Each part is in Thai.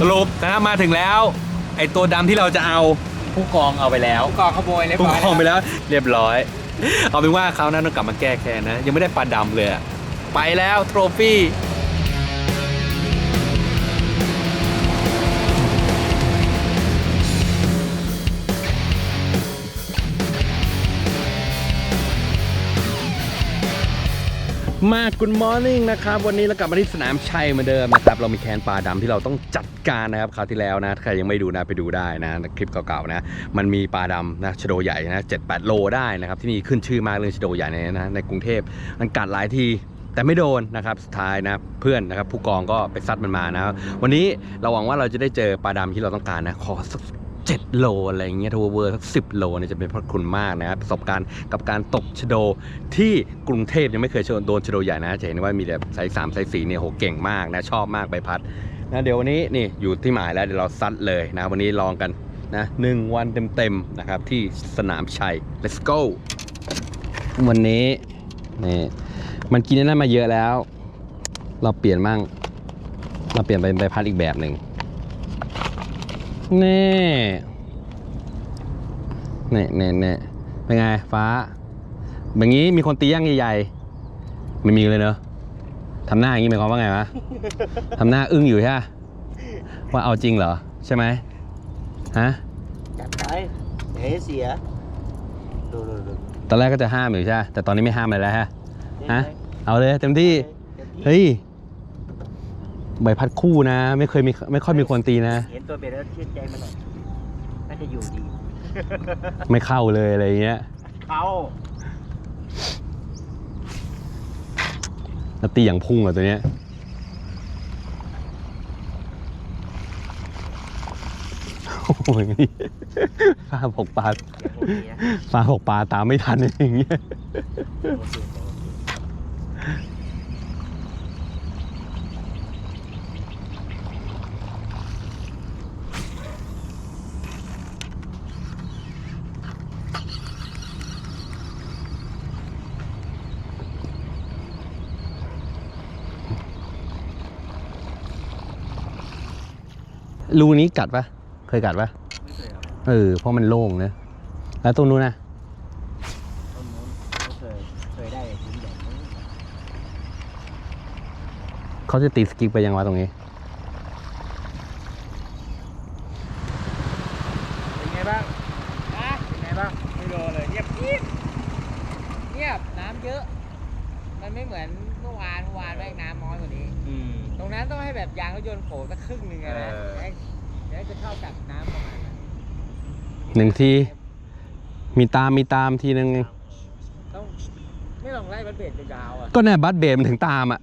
สรุปนะครับมาถึงแล้ว ไอตัวดำที่เราจะเอาผู้กองเอาไปแล้วกองขโมยเรียบผู้ร้อยกองไปแล้ว เรียบร้อย เอาเป็นว่าเขาวหนั้นต้องกลับมาแก้แค้นนะ ยังไม่ได้ปลาดำเลยอะไปแล้วโทรฟี่ มากุ o มอร์นิ่งนะครับ วันนี้เรากลับมาที่สนามชัยเหมือนเดิมนะครับ เรามีแคนปลาดำที่เราต้องจัดการนะครับคราวที่แล้วนะใครยังไม่ดูนะไปดูได้นะ คลิปเก่าๆนะ มันมีปลาดำนะชโดใหญ่นะเจ็ดแปดโลได้นะครับ ที่นี่ขึ้นชื่อมากเรื่องชโดใหญ่ในนะในกรุงเทพมันกัดหลายทีแต่ไม่โดนนะครับสุดท้ายนะเพื่อนนะครับผู้กองก็ไปซัดมันมานะวันนี้เราหวังว่าเราจะได้เจอปลาดำที่เราต้องการนะขอสัก 7 โลอะไรอย่างเงี้ยทัวเวอร์สักสิโลเนี่ยจะเป็นพระคุณมากนะครับประสบการณ์กับการตกชโดที่กรุงเทพยังไม่เคยโดนชโดใหญ่นะจะเห็นว่ามีแต่ไซส์สามไซส์สี่เนี่ยโหเก่งมากนะชอบมากใบพัดนะเดี๋ยววันนี้นี่อยู่ที่หมายแล้วเดี๋ยวเราซัดเลยนะวันนี้ลองกันนะหนึ่งวันเต็มๆนะครับที่สนามชัย let's go วันนี้นี่มันกินนั่นมาเยอะแล้ว เราเปลี่ยนมั่งเราเปลี่ยนเป็นใบพัดอีกแบบหนึ่ง นี่นี่นี่นี่เป็นไงฟ้าแบบนี้มีคนตีย่างใหญ่ๆไม่มีเลยเนอะทำหน้าอย่างนี้หมายความว่าไงวะทำหน้าอึ้งอยู่ใช่ปะว่าเอาจริงเหรอ ใช่ไหมฮะจัดไปเฮ้เสียดูดูดูตอนแรกก็จะห้ามอยู่ใช่ปะแต่ตอนนี้ไม่ห้ามเลยแล้วฮะฮะเอาเลยเต็มที่เฮ้ย ใบพัดคู่นะ ไม่เคยมีไม่ค่อยมีคนตีนะ เห็นตัวเบ็ดแล้วชื่นใจมันหน่อยน่าจะอยู่ดีไม่เข้าเลยอะไรเงี้ยเขาแล้วตีอย่างพุ่งเหรอตัวเนี้ยโอ้ยฟ้าบอกปลาอย่างโอเคนะฟ้าบอกปลาตามไม่ทันอย่างเงี้ย โอเคโอเค รูนี้กัดปะเคยกัดปะไม่เคยครับเออเพราะมันโล่งนะแล้วตรงนู้นนะต้นนู้นไม่เคยเคยได้ชิ้นใหญ่มั้งเขาจะตีสกิกไปยังวะตรงนี้ เป็นไงบ้างนะเป็นไงบ้างไม่โดนเลยเงียบเงียบเงียบน้ำเยอะ มันไม่เหมือนเมื่อวานเมื่อวานแม่งน้ำน้อยกว่านี้ อืม ตรงนั้นต้องให้แบบยางรถยนต์โผล่สักครึ่งหนึ่งอะนะ เออ เดี๋ยวจะเท่ากับน้ำประมาณนั้น หนึ่งที มีตามมีตามทีนึงต้องไม่ต้องไล่บัตเบดยาวๆอะก็แน่บัสเบรมันถึงตามอะ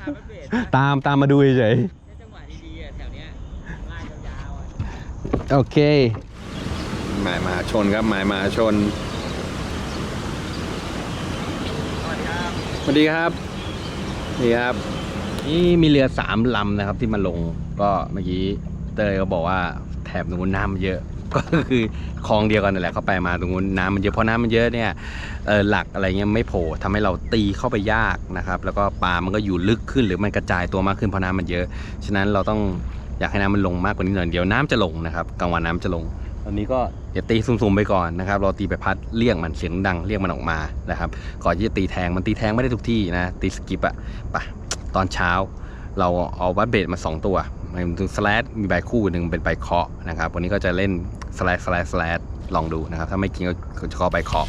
ตามบัตเบดตามตามมาดูเฉยจังหวะดีๆอะแถวเนี้ยไล่ยาวๆอะๆโอเคหมายมาชนครับหมายมาชนสวัสดีครับสวัสดีครับนี่ครับนี่มีเรือสามลำนะครับที่มาลง ก็เมื่อกี้เตยก็บอกว่าแถบตรงนู้นน้ำมันเยอะ ก็คือคลองเดียวกันนั่นแหละเข้าไปมาตรงนู้นน้ำมันเยอะเพราะน้ำมันเยอะเนี่ยหลักอะไรเงี้ยไม่โผล่ทำให้เราตีเข้าไปยากนะครับ แล้วก็ปลามันก็อยู่ลึกขึ้นหรือมันกระจายตัวมากขึ้นเพราะน้ำมันเยอะ ฉะนั้นเราต้องอยากให้น้ำมันลงมากกว่านี้หน่อยเดี๋ยวน้ำจะลงนะครับกลางวันน้ำจะลง ตอนนี้ก็อย่าตีซุ่มๆไปก่อนนะครับเราตีไปพัดเรียกมันเสียงดังเรียกมันออกมานะครับก่อนที่จะตีแทงมันตีแทงไม่ได้ทุกที่นะตีสกิปอะไปตอนเช้าเราเอาวัดเบสมา 2 ตัว มันถึงสแลดมีใบคู่หนึ่งเป็นใบเคาะนะครับ วันนี้ก็จะเล่นสแลดสแลดสแลดลองดูนะครับ ถ้าไม่กินก็จะขอใบเคาะ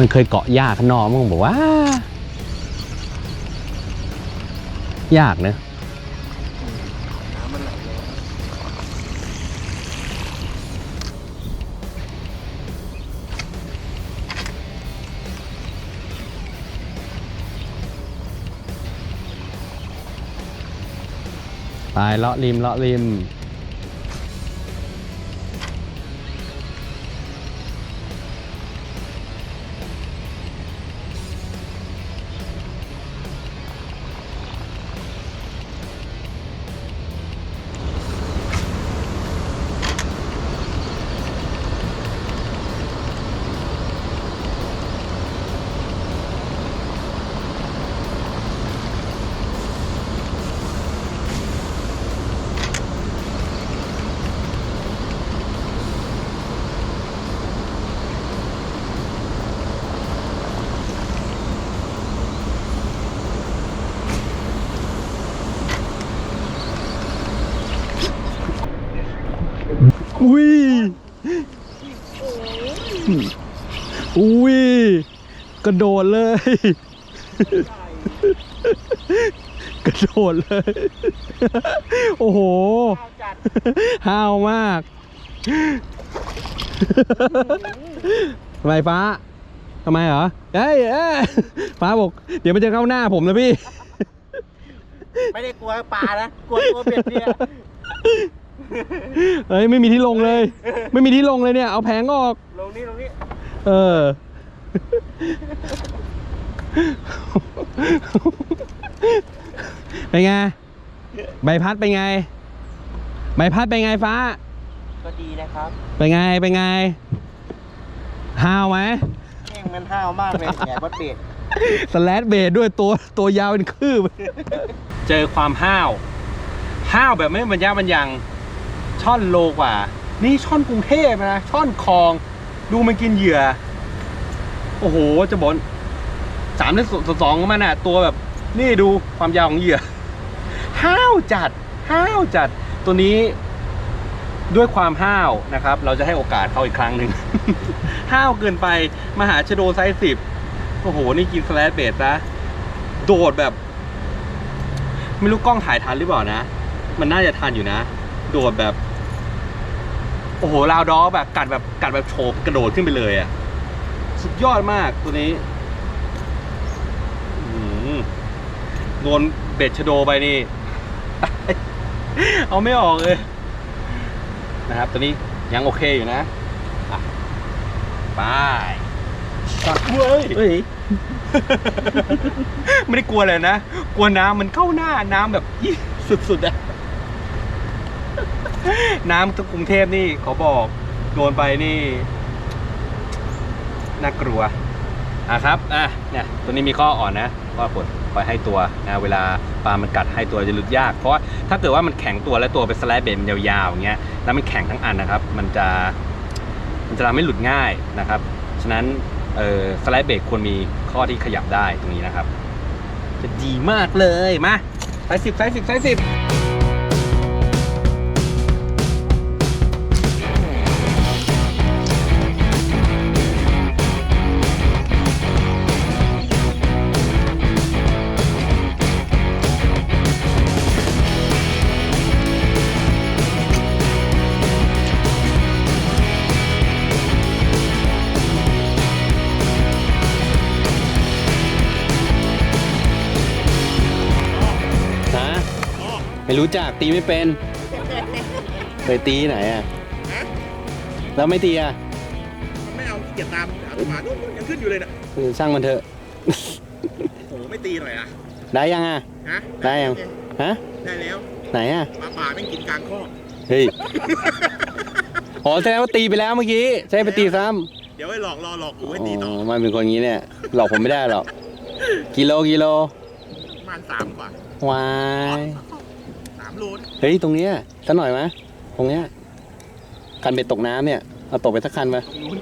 มันเคยเกาะหญ้าข้างนอกมั้งบอกว่า ยากนะน้ำมันไหลเลยไปเลาะริมเลาะริม อุ้ยอุ้ยกระโดดเลย กระโดดเลย โอ้โหห้าวมากทำไมฟ้าทำไมเหรอเอ้ยเอ้ฟ้าบอก เดี๋ยวมันจะเข้าหน้าผมนะพี่ ไม่ได้กลัวปลานะ กลัวตัวเบ็ดเนี่ย เอ้ยไม่มีที่ลงเลย ไม่มีที่ลงเลยเนี่ย เอาแผงออก ลงนี่ลงนี่เออ เป็นไง ใบพัดเป็นไง ใบพัดเป็นไงฟ้า ก็ดีนะครับ เป็นไง เป็นไง ห้าวไหมแม่งมันห้าวมากเลยแหนวัดเบ็ดสแลดเบดด้วยตัวตัวยาวเป็นคืบ เจอความห้าว ห้าวแบบไม่บรรยะบรรยัง ช่อนโลกว่า นี่ช่อนกรุงเทพนะ ช่อนคลอง ดูมันกินเหยื่อ โอ้โห จะบอกสามในสองของมันอะ ตัวแบบ นี่ดูความยาวของเหยื่อ ห้าวจัด ห้าวจัด ตัวนี้ด้วยความห้าวนะครับ เราจะให้โอกาสเขาอีกครั้งหนึ่ง ห้าวเกินไปมาหาชโดไซส์สิบโอ้โห นี่กินสแลดเบสนะ โดดแบบ ไม่รู้กล้องถ่ายทันหรือเปล่านะ มันน่าจะทันอยู่นะ โดดแบบ โอ้โหลาวดอแบบกัดแบบกัดแบบโฉบกระโดดขึ้นไปเลยอะ่ะ สุดยอดมากตัวนี้อื้อหือโดนเบ็ดชะโดไปนี่ เอาไม่ออกเลยนะครับตัวนี้ยังโอเคอยู่นะอะไปตัดเว้ยเฮ้ย ไม่ได้กลัวเลยนะ กลัวน้ำมันเข้าหน้าน้ำแบบอี้สุดๆอะ น้ำทุกกรุงเทพนี่ขอบอกโดนไปนี่น่ากลัวอะครับอะเนี่ยตัวนี้มีข้ออ่อนนะก็ปลดปล่อยให้ตัวนะเวลาปลามันกัดให้ตัวจะหลุดยาก เพราะว่าถ้าเกิดว่ามันแข็งตัวแล้วตัวเป็นสไลด์เบนยาวๆอย่างเงี้ยแล้วมันแข็งทั้งอันนะครับ มันจะมันจะทำให้หลุดง่ายนะครับ ฉะนั้นเออสไลด์เบรกควรมีข้อที่ขยับได้ตรงนี้นะครับ จะดีมากเลยมาไซส์สิบไซส์สิบไซส์สิบ ไม่รู้จักตีไม่เป็นเคยตีที่ไหนอะแล้วไม่ตีอะมันไม่เอาขี้เกียจตามหาตัวหมานู่นนู่นยังขึ้นอยู่เลยนะเออช่างมันเถอะโอ้โหไม่ตีหน่อยอะได้ยังอะฮะได้ยังฮะได้แล้วไหนอะปลาป่าแม่งกินกลางข้อกเฮ้ยอ๋อแสดงว่าตีไปแล้วเมื่อกี้ใช่ไปตีซ้เดี๋ยวไอ้หลอกรอหลอกกูำไว้ตีต่ออมันเป็นคนงี้เนี่ย หลอกผมไม่ได้หรอกกิโลกิโลประมาณสามกว่า วาย สามโลนะเฮ้ยตรงเนี้ยสักหน่อยไหมตรงเนี้ยคันเบ็ดตกน้ำเนี่ยเอาตกไปสักคันไหมตรงนู้น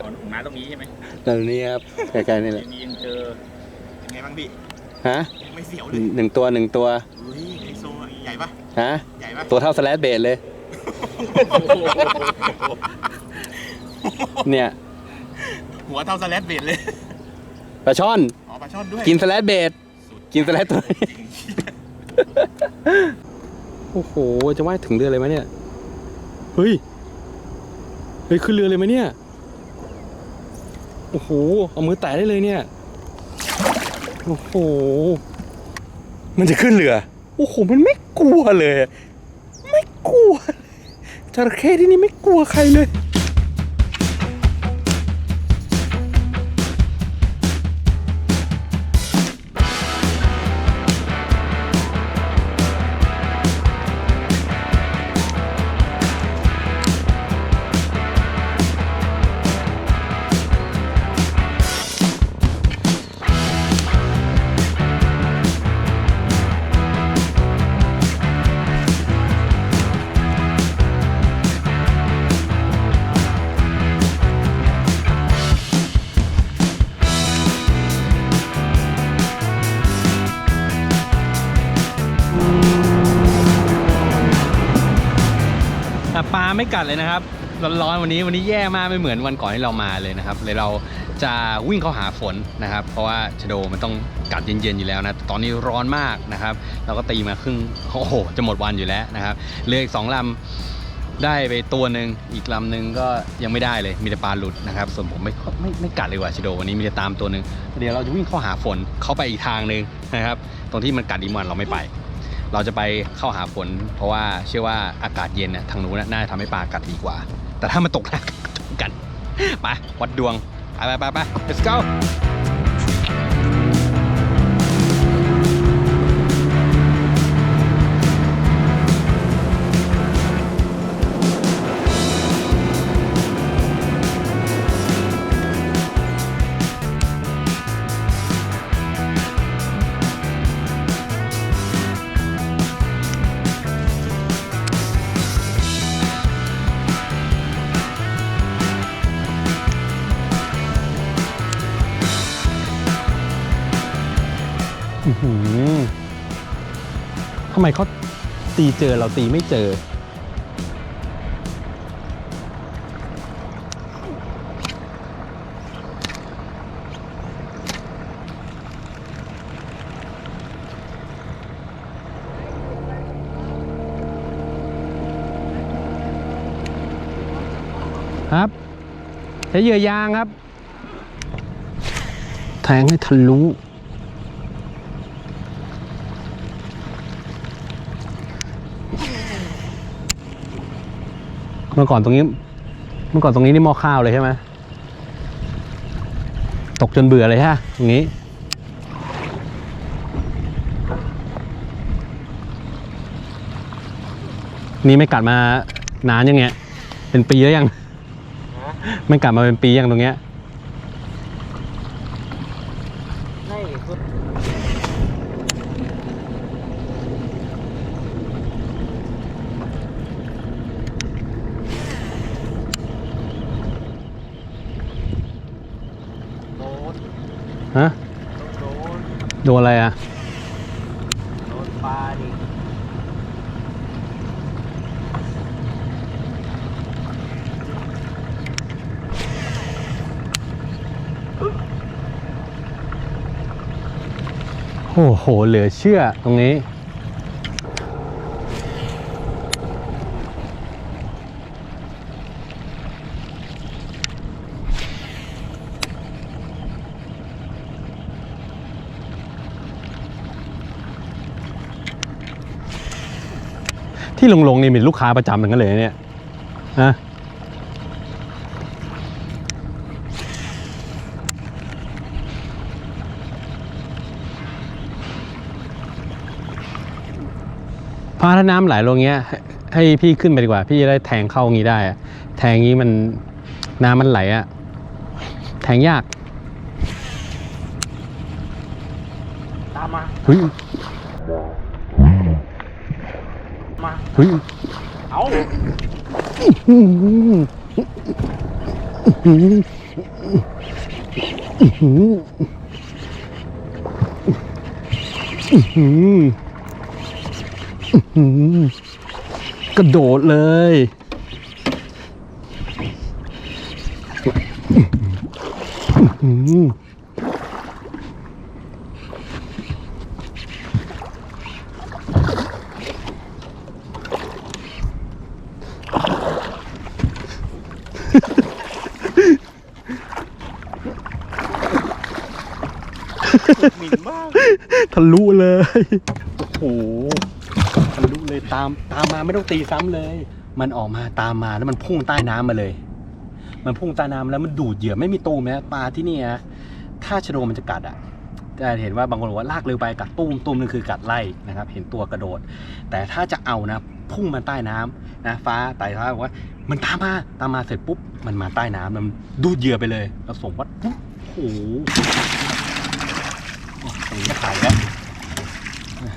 ตอนของน้าตรงนี้ใช่ไหมตรงนี้ครับใกล้ๆนี่แหละมียังเจอเป็นไงบ้างพี่ฮะยังไม่เสียวเลยหนึ่งตัวหนึ่งตัวอุ้ยไอโซใหญ่ปะฮะใหญ่ปะตัวเท่าสแลดเบดเลย เนี่ย หัวเท่าสแลดเบดเลยปลาช่อนอ๋อปลาช่อนด้วยกินสแลดเบดกินสแลดตัวนี้จริง โอ้โห จะว่ายถึงเรือเลยไหมเนี่ย เฮ้ย เฮ้ย ขึ้นเรือเลยไหมเนี่ย โอ้โห เอามือแตะได้เลยเนี่ย โอ้โห มันจะขึ้นเรือ โอ้โห มันไม่กลัวเลย ไม่กลัวจระเข้ที่นี่ไม่กลัวใครเลย กัดเลยนะครับร้อนๆวันนี้วันนี้แย่มากไม่เหมือนวันก่อนที่เรามาเลยนะครับ เลยเราจะวิ่งเข้าหาฝนนะครับ เพราะว่าชโดมันต้องกัดเย็นๆอยู่แล้วนะตอนนี้ร้อนมากนะครับเราก็ตีมาครึ่งโอ้โหจะหมดวันอยู่แล้วนะครับเหลืออีกสองลำได้ไปตัวหนึ่งอีกลำหนึ่งก็ยังไม่ได้เลยมีแต่ปลาหลุดนะครับ ส่วนผมไม่ไม่ไม่กัดเลยว่ะชโดวันนี้มีแต่ตามตัวหนึ่งเดี๋ยวเราจะวิ่งเข้าหาฝนเข้าไปอีกทางหนึ่งนะครับ ตรงที่มันกัดอีมันเราไม่ไป เราจะไปเข้าหาฝนเพราะว่าเชื่อว่าอากาศเย็นนะทางนู้นน่าจะทำให้ปลากัดดีกว่า แต่ถ้ามันตกหนักกันไปวัดดวงไปไปไปไป let's go อื้อหือทำไมเขาตีเจอเราตีไม่เจอ ครับใช้เหยื่อยางครับ แทงให้ทะลุ มื่อก่อนตรงนี้ เมื่อก่อนตรงนี้นี่หม้อข้าวเลยใช่ไหมตกจนเบื่อเลยฮะตรงนี้ นี่ไม่กัดมานานยังเงี้ยเป็นปีแล้วยัง ไม่กัดมาเป็นปียังตรงเนี้ย ไม่สุด โดน ฮะ โดน โด นอะไรอะโดนปลาดิโอ้โห เหลือเชื่อตรงนี้ ที่ลงๆนี่มีลูกค้าประจำเหมือนกันเลยนะเนี่ยฮะพาถ้าน้ำไหลลงเงี้ยให้ให้พี่ขึ้นไปดีกว่า พี่จะได้แทงเข้างี้ได้อะแทงงี้มันน้ำมันไหลอะแทงยาก ตามมา ฮ้ยเฮ้ยเอาหกระโดดเลยอื้อหือหมิ่นมาก ทะ ลุเลย โอ้โหทะลุเลยตามตามมาไม่ต้องตีซ้ำเลย มันออกมาตามมาแล้วมันพุ่งใต้น้ำมาเลย มันพุ่งใต้น้ำแล้วมันดูดเหยื่อไม่มีตูมนะปลาที่นี่นะถ้าชะโดมันจะกัดอะจะเห็นว่าบางคนบอกว่าลากเร็วไปกัดตุ้มตุ้มนึงคือกัดไล่นะครับ เห็นตัวกระโดด แต่ถ้าจะเอานะ พุ่งมาใต้น้ำนะฟ้าไต่ฟ้าบอกว่า มันตามมาตามมาเสร็จปุ๊บมันมาใต้น้ำมันดูดเหยื่อไปเลยแล้วส่งวัดปุ๊บโอ้โห นี้ก็ขายแล้ว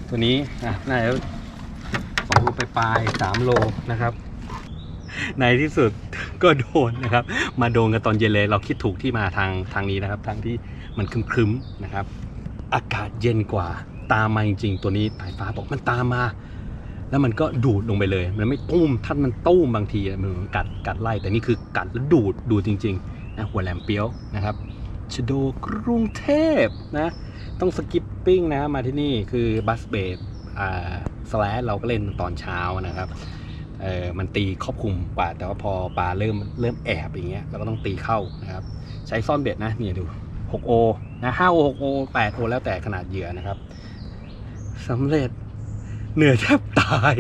ตัวนี้อะน่าจะสองโลไปปลายสามโลนะครับ ในที่สุดก็โดนนะครับ มาโดนกันตอนเย็นเลย เราคิดถูกที่มาทางทางนี้นะครับ ทางที่มันครึ้มๆนะครับ อากาศเย็นกว่าตามมาจริงๆ ตัวนี้สายฟ้าบอกมันตามมา แล้วมันก็ดูดลงไปเลย มันไม่ตุ้มถ้ามันตุ้มบางทีมันเหมือนกัดกัดไล่แต่นี่คือกัดแล้วดูดดูดจริงๆนะหัวแหลมเปียวนะครับชโดกรุงเทพนะ ต้องสกิปปิ้งนะมาที่นี่คือบัสเบดอ่าสแลชเราก็เล่นตอนเช้านะครับเออมันตีครอบคลุมกว่าแต่ว่าพอปลาเริ่มเริ่มแอบอย่างเงี้ยเราก็ต้องตีเข้านะครับ ใช้ซ่อนเบ็ดนะเนี่ยดู 6O นะ 5O 6O 8O แล้วแต่ขนาดเหยื่อนะครับสำเร็จเหนื่อยแทบตาย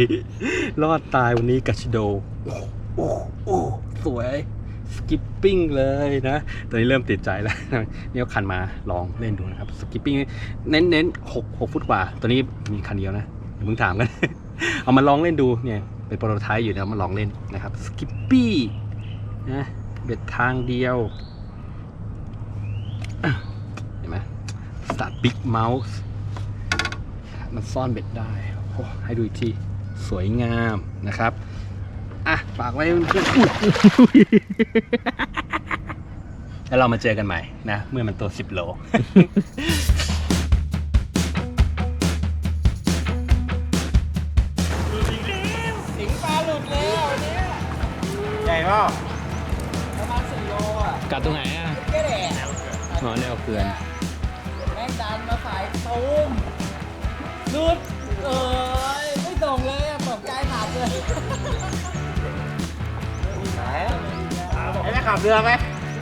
รอดตายวันนี้กัชโดโอโอ้โอ้สวย สกิปปิ้งเลยนะตอนนี้เริ่มติดใจแล้วนี่เอาคันมาลองเล่นดูนะครับสกิปปิ้งเน้นเน้นหกหกฟุตกว่าตัวนี้มีคันเดียวนะอย่าเพิ่งถามกันเอามาลองเล่นดูเนี่ยเป็นโปรโตไทป์อยู่นะมาลองเล่นนะครับสกิปปี้นะเบ็ดทางเดียวเห็นไหมสตาร์ทบิ๊กเมาส์มันซ่อนเบ็ดได้โอ้ให้ดูอีกทีสวยงามนะครับ อะฝากไว้เพื่อนๆอุ๊ยอุ๊ยแล้วเรามาเจอกันใหม่นะ เมื่อมันตัว 10 โลสิงปลาหลุดแล้วเนี่ยใหญ่เปล่าประมาณสี่โลอะกัดตรงไหนอะแค่แดดอ๋อแนวเขื่อน แม่งดันมาสายตูมหลุดเอ้ยไม่ตรงเลยอะ ขับเรือไหม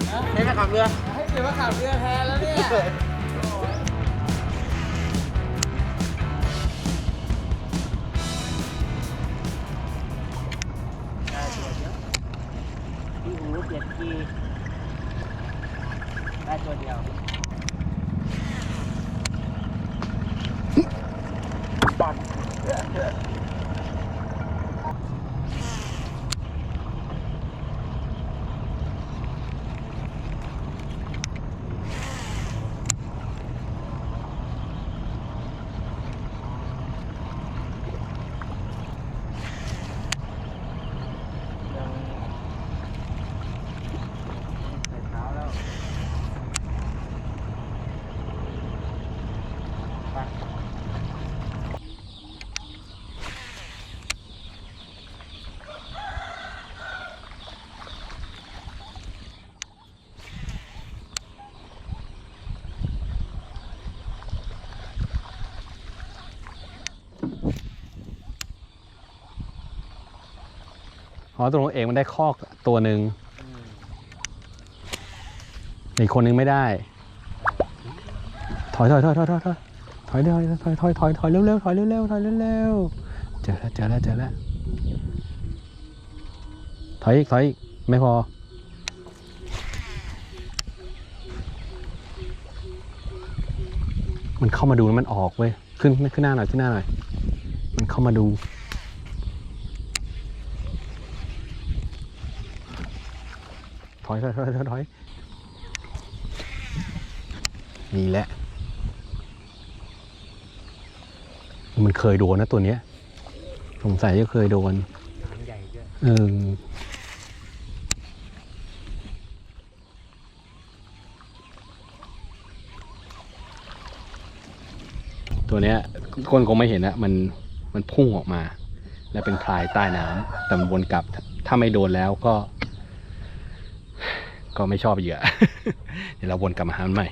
นะให้แม่ขับเรือ ให้เดี๋ยวมาขับเรือแทนแล้วเนี่ย อ๋อตรงเองมันได้คอกตัวหนึ่งอีกคนนึงไม่ได้ถอยถอยถอยถอยถอยถอยถอยถอยถอยถอยถอยถอยเร็วเร็วถอยเร็วเร็วถอยเร็วเร็วเจอแล้วเจอแล้วเจอแล้วถอยอีกถอยอีกไม่พอมันเข้ามาดูแล้วมันออกเว้ย ขึ้นขึ้นหน้าหน่อยขึ้นหน้าหน่อย มันเข้ามาดู อยถอยถอยถอยถอยนี่แหละ มันเคยโดนนะตัวเนี้ย สงสัยจะเคยโดนหางใหญ่ด้วยเออตัวเนี้ยคนคงไม่เห็นนะมันมันพุ่งออกมา แล้วเป็นพลายใต้น้ำแต่มันวนกลับ ถ้าไม่โดนแล้วก็ ก็ไม่ชอบเหยื่อ เดี๋ยวเราวนกลับมาหามันใหม่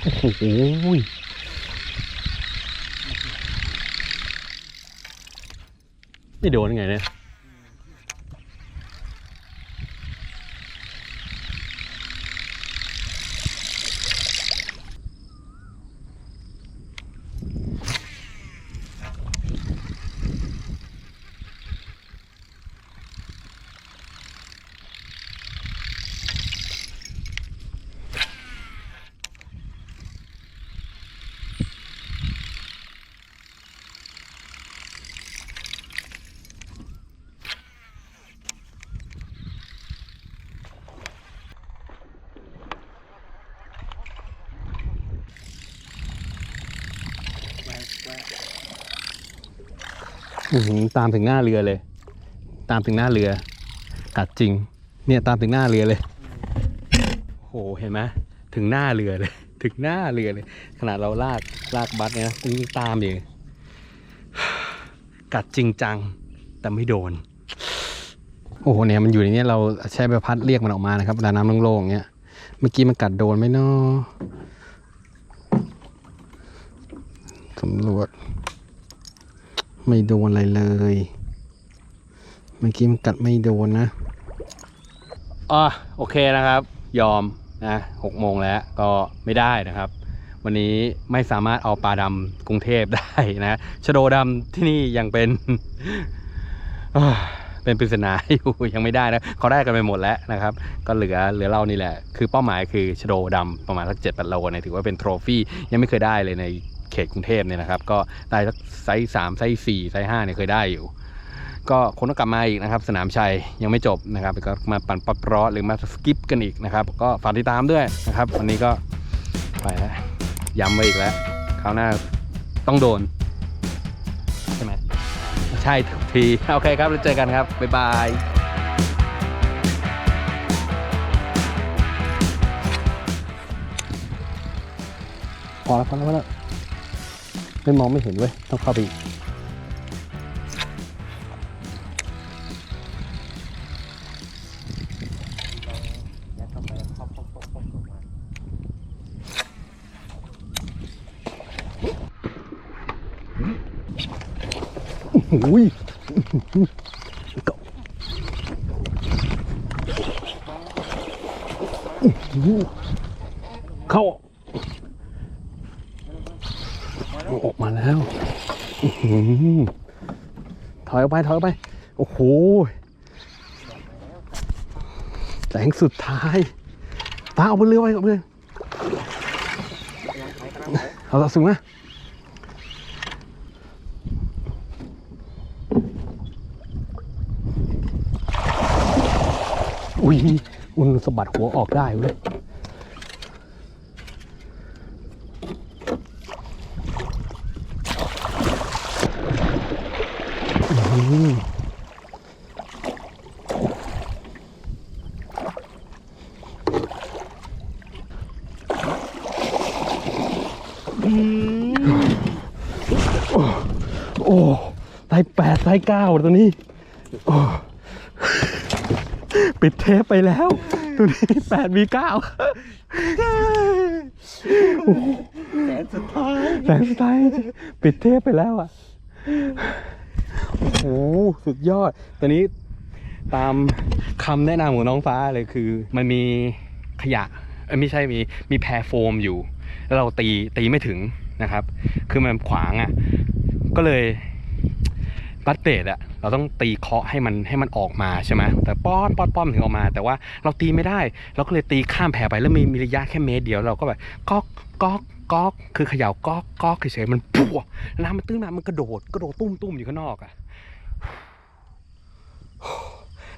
โอ้โหไม่โดนยังไงเนี่ย ตามถึงหน้าเรือเลย ตามถึงหน้าเรือ กัดจริง เนี่ยตามถึงหน้าเรือเลยโหเห็นไหมถึงหน้าเรือเลย ถึงหน้าเรือเลย ขนาดเราลากลากบัสเนี่ยนะมันยังตามอยู่กัดจริงจัง แต่ไม่โดน โอ้โหเนี่ยมันอยู่ในนี้เราใช้ใบพัดเรียกมันออกมานะครับเวลาน้ำโล่งๆอย่างเงี้ยเมื่อกี้มันกัดโดนไหมเนาะสำรวจ ไม่โดนอะไรเลย เมื่อกี้มันกัดไม่โดนนะอ๋อโอเคนะครับ ยอมนะหกโมงแล้วก็ไม่ได้นะครับ วันนี้ไม่สามารถเอาปลาดำกรุงเทพได้นะชโดดำที่นี่ยังเป็นเป็นปริศนาอยู่ยังไม่ได้นะเขาได้กันไปหมดแล้วนะครับ ก็เหลือเหลือเรานี่แหละ คือเป้าหมายคือชโดดำประมาณสักเจ็ดแปดโลเนี่ยถือว่าเป็นโทรฟี่ยังไม่เคยได้เลยใน เขตกรุงเทพเนี่ยนะครับ ก็ได้สักไซส์สามไซส์สี่ไซส์ห้าเนี่ยเคยได้อยู่ ก็คงต้องกลับมาอีกนะครับ สนามชัยยังไม่จบนะครับก็มาปั่นปัดเปราะหรือมาสกิปกันอีกนะครับ ก็ฝากติดตามด้วยนะครับ วันนี้ก็ไปแล้วย้ำไว้อีกแล้วคราวหน้าต้องโดน ใช่ไหมใช่ทุกที โอเคครับแล้วเจอกันครับ บ๊ายบายพอแล้วพอแล้วพอแล้ว ไม่มองไม่เห็นเว้ย ต้องเข้าไปอุ้ยเข้าออกมาแล้วอื้อหือถ ออกไปถอยออกไป โอ้โหแสงสุดท้ายฟ้าเอาบนเรือไปเอาบเรือเอาละสูงนะอุ้ย อุ่นสะบัดหัวออกได้เว้ยอื้อหือโอ้โอ้ไซ ส์แปดไซส์เก้าตัวนี้โอ้ปิดเทปไปแล้ว ตัวนี้แปดมีเก้าแสนสุดท้ายแสงสไตล์ปิดเทปไปแล้วอะโอ้โหสุดยอด ตัวนี้ตามคำแนะนำของน้องฟ้าเลยคือ มันมีขยะเอ้ยไม่ใช่มีมีแพรโฟมอยู่ แล้วเราตีตีไม่ถึงนะครับ คือมันขวางอะ ก็เลย บัตเตดอะเราต้องตีเคาะให้มันให้มันออกมาใช่ไหมแต่ป้อนป้อนป้อนถึงออกมา แต่ว่าเราตีไม่ได้ เราก็เลยตีข้ามแพไปแล้วมีมีระยะแค่เมตรเดียวเราก็แบบก๊อกก๊อกก๊อกคือเขย่าก๊อกก๊อกเฉยๆมันพัวน้ำมันตื้นมามันกระโดดกระโดดตุ้มตุ้มอยู่ข้างนอกอะ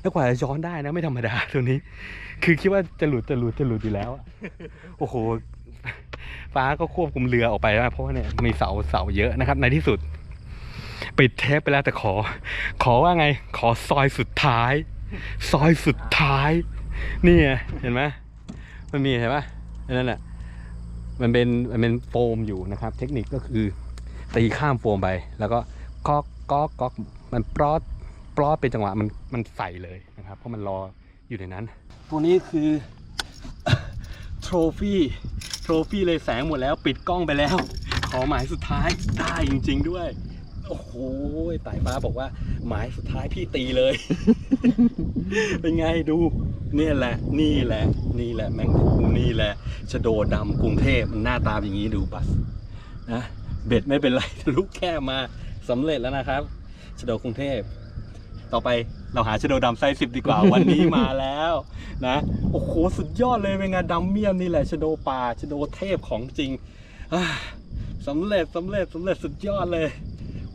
แล้วกว่าจะย้อนได้นะไม่ธรรมดาตัวนี้ คือคิดว่าจะหลุดจะหลุดจะหลุดอยู่แล้วโอ้โหฟ้าก็ควบคุมเรือออกไปแล้วเพราะว่าเนี่ยมีเสาเสาเยอะนะครับ ในที่สุด ปิดเทปไปแล้วแต่ขอ ขอว่าไง ขอซอยสุดท้าย ซอยสุดท้าย นี่ไงเห็นไหมมันมีเห็นปะอันนั้นแหละมันเป็นมันเป็นโฟมอยู่นะครับ เทคนิคก็คือตีข้ามโฟมไป แล้วก็ก๊อกก๊อกก๊อกมันปลอดปลอดเป็นจังหวะมันมันใส่เลยนะครับ เพราะมันรออยู่ในนั้น ตัวนี้คือโทรฟี่โทรฟี่เลยแสงหมดแล้ว ปิดกล้องไปแล้ว ขอหมายสุดท้ายได้จริง ๆ ด้วย โอ้โหไต่ฟ้าบอกว่า หมายสุดท้ายพี่ตีเลย เป็นไงดู เนี่ยแหละ นี่แหละ นี่แหละ แมงคูนี่แหละชะโดดำกรุงเทพมันหน้าตาอย่างนี้ดูบัสนะเบ็ดไม่เป็นไรลุกแค่มาสำเร็จแล้วนะครับชะโดกรุงเทพต่อไปเราหาชะโดดำไซส์สิบดีกว่าวันนี้มาแล้วนะโอ้โหสุดยอดเลยเป็นไงดำเมียมนี่แหละชะโดป่าชะโดเทพของจริงอ่าสำเร็จสำเร็จสำเร็จสุดยอดเลย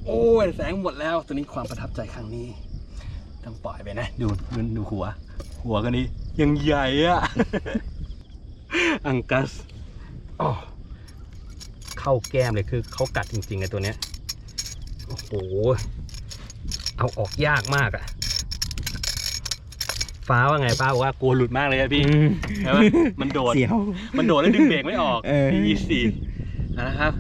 โอ้ยแสงหมดแล้วตัวนี้ความประทับใจครั้งนี้ ต้องปล่อยไปนะ ดูดูดูหัว หัวกันนี้ยังใหญ่อะอังกัสอ๋อเข้าแก้มเลยคือเขากัดจริงๆไอ้ตัวเนี้ยโอ้โหเอาออกยากมากอะฟ้าว่าไงฟ้าบอกว่ากลัวหลุดมากเลยอะพี่ใช่ไหมมันโดดเสียว มันโดดแล้วดึงเบรกไม่ออกเอออีสี่นะครับ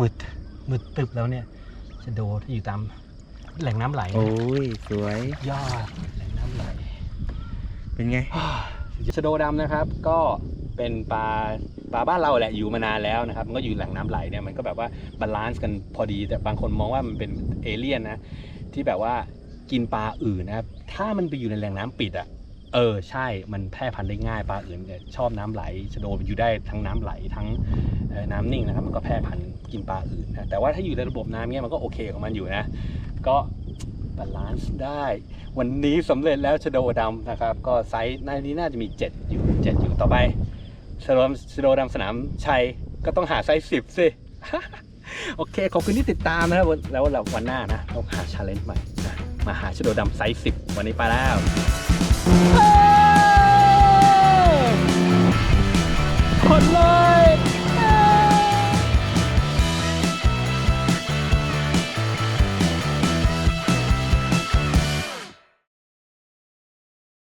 มืด มืดตึบแล้วเนี่ยจะโดดอยู่ตามแหล่งน้ำไหลโอ้ย สวย ยอดแหล่งน้ำไหล เป็นไง ชะโดดำนะครับก็เป็นปลาปลาบ้านเราแหละอยู่มานานแล้วนะครับมันก็อยู่แหล่งน้ำไหลเนี่ยมันก็แบบว่าบาลานซ์กันพอดี แต่บางคนมองว่ามันเป็นเอเลี่ยนนะที่แบบว่ากินปลาอื่นนะครับถ้ามันไปอยู่ในแหล่งน้ำปิดอะ เออใช่มันแพร่พันธุ์ได้ง่ายปลาอื่นชอบน้ำไหลชะโดมอยู่ได้ทั้งน้ำไหลทั้งน้ำนิ่งนะครับมันก็แพร่พันธุ์กินปลาอื่นนะแต่ว่าถ้าอยู่ในระบบน้ำเนี่ยมันก็โอเคของมันอยู่นะ ก็บาลานซ์ได้ วันนี้สำเร็จแล้วชะโดดำนะครับ ก็ไซส์ในนี้น่าจะมี 7 อยู่ 7 อยู่ต่อไปชะโดชะโดดำสนามชัยก็ต้องหาไซส์10สิโอเค ขอบคุณที่ติดตามนะครับแล้วเราวันหน้านะต้องหาชาเลนจ์ใหม่นะมาหาชะโดดำไซส์10วันนี้ไปแล้ว คนเลย